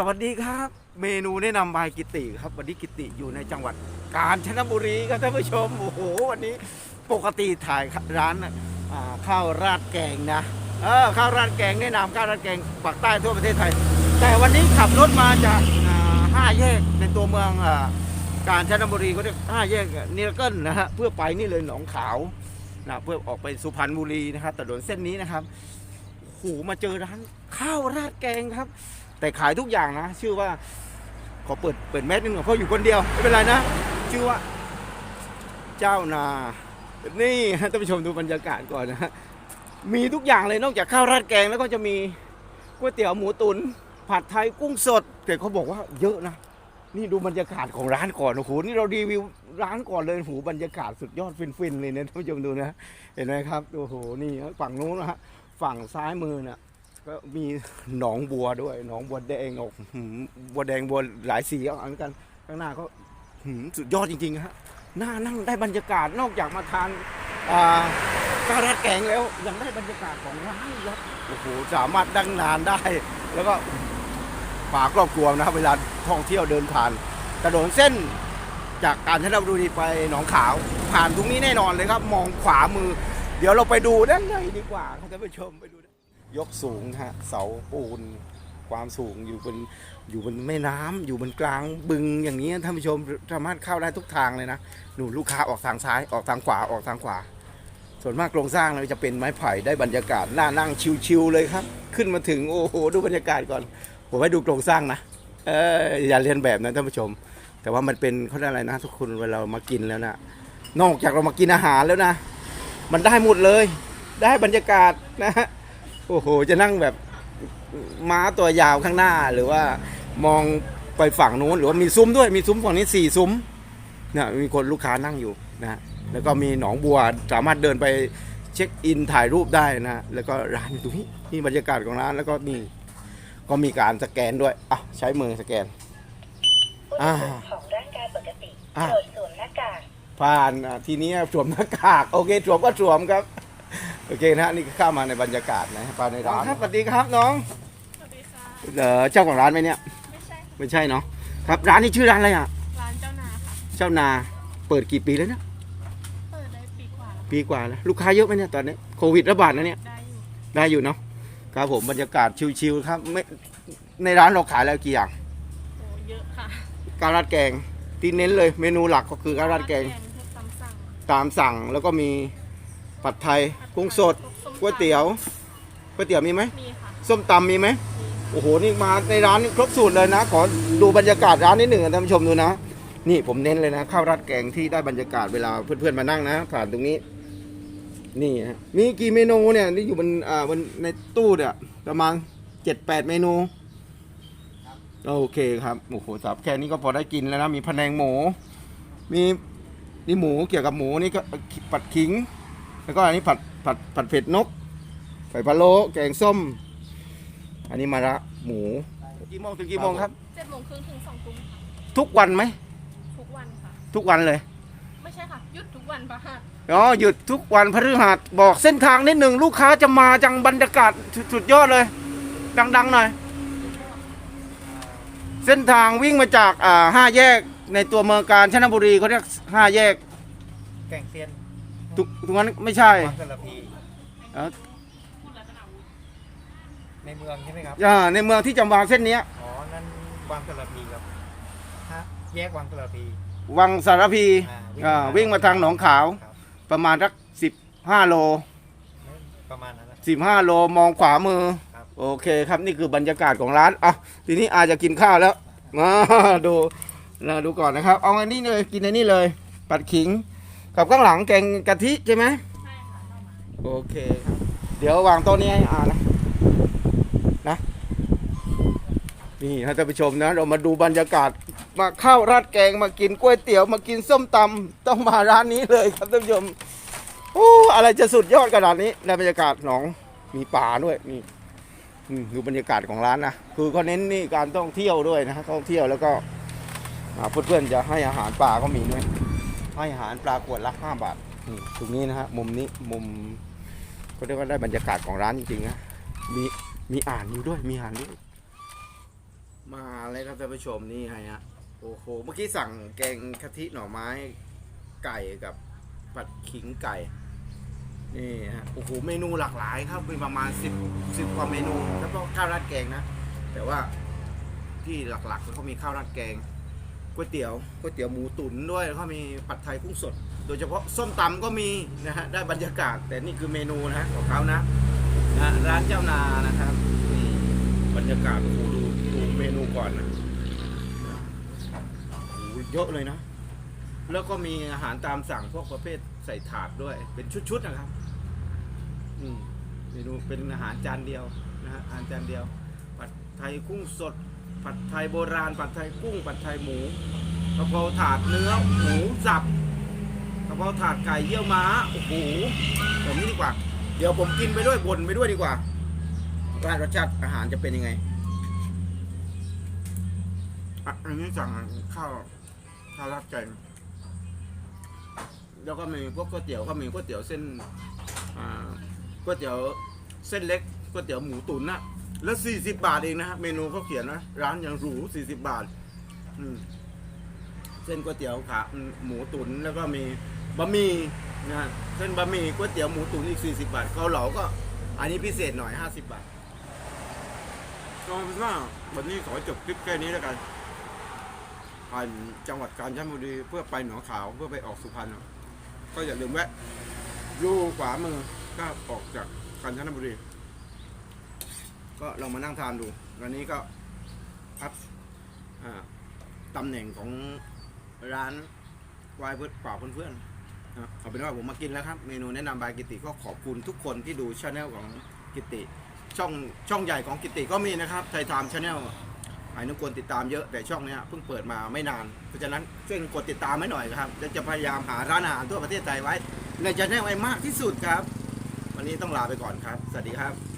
สวัสดีครับ เมนูแนะนำบายกิติครับ วันนี้กิติอยู่ในจังหวัดกาญจนบุรีครับท่านผู้ชมโอ้โหวันนี้ปกติถ่ายร้านอ่าข้าวราดแกงนะเออข้าวราดแกงแนะนำข้าวราดแกงปากใต้ทั่วประเทศไทย แต่วันนี้ขับรถมาจากอ่าห้าแยกในตัวเมืองอ่ากาญจนบุรีเขาเรียกห้าแยกเนียเกิลนะฮะเพื่อไปนี่เลยหนองขาวนะเพื่อออกไปสุพรรณบุรีนะครับถนนเส้นนี้นะครับโอ้โหมาเจอร้านข้าวราดแกงครับ แต่ขายทุกอย่างนะ ชื่อว่า ขอเปิดเปิดแมสนิดหนึ่งเพราะอยู่คนเดียวไม่เป็นไรนะ ชื่อว่า เจ้านา นี่ท่านผู้ชมดูบรรยากาศก่อนนะมีทุกอย่างเลยนอกจากข้าวราดแกงแล้วก็จะมีก๋วยเตี๋ยวหมูตุนผัดไทยกุ้งสดแต่เขาบอกว่าเยอะนะนี่ดูบรรยากาศของร้านก่อนโอ้โหนี่เรารีวิวร้านก่อนเลยโอ้โหบรรยากาศสุดยอดฟินๆเลยนะท่านผู้ชมดูนะ เห็นไหมครับโอ้โหนี่ฝั่งนู้นนะฮะฝั่งซ้ายมือน่ะ ก็มีหนองบัวด้วย หนองบัวแดงออกบัวแดงบัวหลายสีเอาอันกัน ข้างหน้าก็สุดยอดจริงๆฮะน่านั่งได้บรรยากาศนอกจากมาทานอ่าข้าวราดแกงแล้วยังได้บรรยากาศของร้านครับโอ้โหสามารถดังนานได้ แล้วก็ฝากครอบครัวนะเวลาท่องเที่ยวเดินผ่านถนนเส้นจากกาญจนบุรีไปหนองขาว ผ่านตรงนี้แน่นอนเลยครับ มองขวามือ เดี๋ยวเราไปดูด้านในดีกว่าครับท่านผู้ชมไปดู ยกสูงฮะเสาปูนความสูงอยู่บนอยู่บนแม่น้ำอยู่บนกลางบึงอย่างนี้ท่านผู้ชมสามารถเข้าได้ทุกทางเลยนะหนูลูกค้าออกทางซ้ายออกทางขวาออกทางขวา ส่วนมากโครงสร้างเราจะเป็นไม้ไผ่ได้บรรยากาศน่านั่งชิวๆเลยครับ ขึ้นมาถึงโอ้โหดูบรรยากาศก่อน ผมให้ดูโครงสร้างนะเอออย่าเรียนแบบนะท่านผู้ชม แต่ว่ามันเป็นเขาเรียกอะไรนะ ทุกคนเวลามากินแล้วนะนอกจากเรามากินอาหารแล้วนะ มันได้หมดเลย ได้บรรยากาศนะฮะ โอ้โห จะนั่งแบบม้าตัวยาวข้างหน้าหรือว่ามองไปฝั่งนู้นหรือว่ามีซุ้มด้วยมีซุ้มฝั่งนี้สี่ซุ้มเนี่ยมีคนลูกค้านั่งอยู่นะฮะแล้วก็มีหนองบัวสามารถเดินไปเช็คอินถ่ายรูปได้นะแล้วก็ร้านอยู่ตรงนี้นี่บรรยากาศของร้านแล้วก็มีก็มีการสแกนด้วยอะใช้มือสแกนอุณหภูมิของร่างกายปกติอ่าโปรดสวมหน้ากากผ่านอะทีนี้สวมหน้ากากโอเคสวมก็สวมครับ โอเคนะฮะนี่ก็เข้ามาในบรรยากาศนะภายในร้านครับสวัสดีครับน้องสวัสดีค่ะ เอ่อเจ้าของร้านไหมเนี่ย ไม่ใช่ค่ะไม่ใช่เนาะครับร้านนี้ชื่อร้านอะไรอะ ร้านเจ้านาค่ะ เจ้านาเปิดกี่ปีแล้วเนี่ยเปิดได้ปีกว่าแล้วปีกว่าแล้วลูกค้าเยอะไหมเนี่ยตอนนี้โควิดระบาดนะเนี่ยได้อยู่ได้อยู่เนาะครับผมบรรยากาศชิวๆครับไม่ในร้านเราขายแล้วกี่อย่างโอ้เยอะค่ะกาลัดแกงที่เน้นเลยเมนูหลักก็คือกาลัดแกงพวกตำสั่งตามสั่งแล้วก็มี ผัดไทย กุ้งสดพวส้มตำก๋วยเตี๋ยว ก๋วยเตี๋ยวมีไหม มีค่ะ ส้มตำมีไหมมีโอ้โห นี่มาในร้านนี่ครบสูตรเลยนะ ขอดูบรรยากาศร้านนิดหนึ่งท่านผู้ชมดูนะ นี่ผมเน้นเลยนะข้าวราดแกงที่ได้บรรยากาศเวลาเพื่อนๆมานั่งนะ ผ่านตรงนี้ นี่ฮะมีกี่เมนูเนี่ยนี่อยู่บนอ่าบนในตู้เนี่ยประมาณเจ็ดแปดเมนู โอเคครับ โอ้โหสับแค่นี้ก็พอได้กินแล้วนะ มีพะแนงหมู มีนี่หมูเกี่ยวกับหมูนี่ก็ผัดขิง แล้วก็อันนี้ผัดผัดผัดเผ็ดนกไข่พะโล้แกงส้ม อันนี้มาละหมูกี่โมงถึงกี่โมงครับ เจ็ดโมงครึ่งถึงสองทุ่มค่ะทุกวันไหมทุกวันค่ะ ทุกวันเลยไม่ใช่ค่ะหยุดทุกวันปะค่ะอ๋อหยุดทุกวันพฤหัสบอกเส้นทางนิดหนึ่งลูกค้าจะมาจังบรรยากาศสุดสุดยอดเลย ดังๆหน่อย เส้นทางวิ่งมาจากอ่าห้าแยกในตัวเมืองกาญจนบุรีเขาเรียกห้าแยก แก่งเซียน ทุกตรงนั้นไม่ใช่วังสระพีเอ่อในเมืองใช่ไหมครับ อ่าในเมืองที่จำวางเส้นเนี้ย อ๋อ นั่นวังสระพีครับฮะแยกวังสระพี วังสารพีอ่าอ่าวิ่งมาทางหนองขาว ครับ ประมาณสักสิบห้าโลประมาณนั้นนะ สิบห้าโลมองขวามือ ครับ โอเคครับนี่คือบรรยากาศของร้านอะทีนี้อาจจะกินข้าวแล้วมาดูนะดูก่อนนะครับ เอาอันนี้เลยกินอันนี้เลย ปัดขิง กับข้างหลังแกงกะทิใช่ไหมใช่ค่ะโอเคครับเดี๋ยววางโต๊ะนี้ให้อานะนะนี่ท่านผู้ชมนะ เรามาดูบรรยากาศมาข้าวราดแกงมากินก๋วยเตี๋ยว มากินส้มตำต้องมาร้านนี้เลยครับท่านผู้ชมโอ้อะไรจะสุดยอดขนาดนี้ในบรรยากาศหนองมีป่าด้วยนี่ดูบรรยากาศของร้านนะคือเขาเน้นนี่การท่องเที่ยวด้วยนะท่องเที่ยวแล้วก็เพื่อนๆจะให้อาหารปลาก็มีด้วย ให้อาหารปลาขวดละห้าบาทนี่ตรงนี้นะฮะมุมนี้มุมก็เรียกว่าได้บรรยากาศของร้านจริงๆนะมีมีอ่านอยู่ด้วยมีอ่านด้วย มาเลยครับท่านผู้ชมนี่ไงฮะโอ้โหเมื่อกี้สั่งแกงกะทิหน่อไม้ไก่กับผัดขิงไก่นี่ฮะโอ้โหเมนูหลากหลายครับมีประมาณสิบสิบกว่าเมนูแล้วก็ข้าวราดแกงนะ แต่ว่าที่หลักๆเขามีข้าวราดแกง ก๋วยเตี๋ยวก๋วยเตี๋ยวหมูตุ๋นด้วยแล้วก็มีผัดไทยกุ้งสด โดยเฉพาะส้มตำก็มีนะฮะได้บรรยากาศ แต่นี่คือเมนูนะของเขานะนะร้านเจ้านานะครับนี่บรรยากาศโอ้โหดูดูเมนูก่อนนะโอ้เยอะเลยนะ แล้วก็มีอาหารตามสั่งพวกประเภทใส่ถาดด้วย เป็นชุดๆนะครับอืมเมนูเป็นอาหารจานเดียวนะฮะอาหารจานเดียวผัดไทยกุ้งสด ผัดไทยโบราณ ผัดไทยกุ้ง ผัดไทยหมูกะเพราถาดเนื้อหมูสับกะเพราถาดไก่เยี่ยวม้าโอ้โหแบบนี้ดีกว่า เดี๋ยวผมกินไปด้วยบนไปด้วยดีกว่าว่ารสชาติอาหารจะเป็นยังไงอะอันนี้สั่งข้าวข้าวราดแกงแล้วก็มีพวกก๋วยเตี๋ยวก็มีก๋วยเตี๋ยวเส้นอ่าก๋วยเตี๋ยวเส้นเล็กก๋วยเตี๋ยวหมูตุ๋นนะ แล้ว40บาทเองนะฮะเมนูเขาเขียนนะร้านอย่างหรู40บาท อืมเส้นก๋วยเตี๋ยวขาหมูตุ๋นแล้วก็มีบะหมี่นะฮะเส้นบะหมี่ก๋วยเตี๋ยวหมูตุ๋นอีก40บาทเกาเหลาก็ อันนี้พิเศษหน่อย50บาทก็เป็นว่าวันนี้ขอจบคลิปแค่นี้แล้วกันผ่านจังหวัดกาญจนบุรีเพื่อไปหนองขาวเพื่อไปออกสุพรรณก็อย่าลืมแวะอยู่ขวามือก็ออกจากกาญจนบุรี ก็ลองมานั่งทานดูวันนี้ก็อัพอ่าตำแหน่งของร้านวายเพื่อป่าเพื่อนๆเอาเป็นว่าผมมากินแล้วครับ เมนูแนะนำบายกิติก็ขอบคุณทุกคนที่ดูช anel ของกิติ ช่องช่องใหญ่ของกิติก็มีนะครับไทยไทม์ช anel ไอ้นุกคนติดตามเยอะแต่ช่องนี้เพิ่งเปิดมาไม่นาน เพราะฉะนั้นช่วยกดติดตามให้หน่อยครับและจะพยายามหาร้านอาหารทั่วประเทศไทยไว้ในช anel ไว้มากที่สุดครับ วันนี้ต้องลาไปก่อนครับ สวัสดีครับ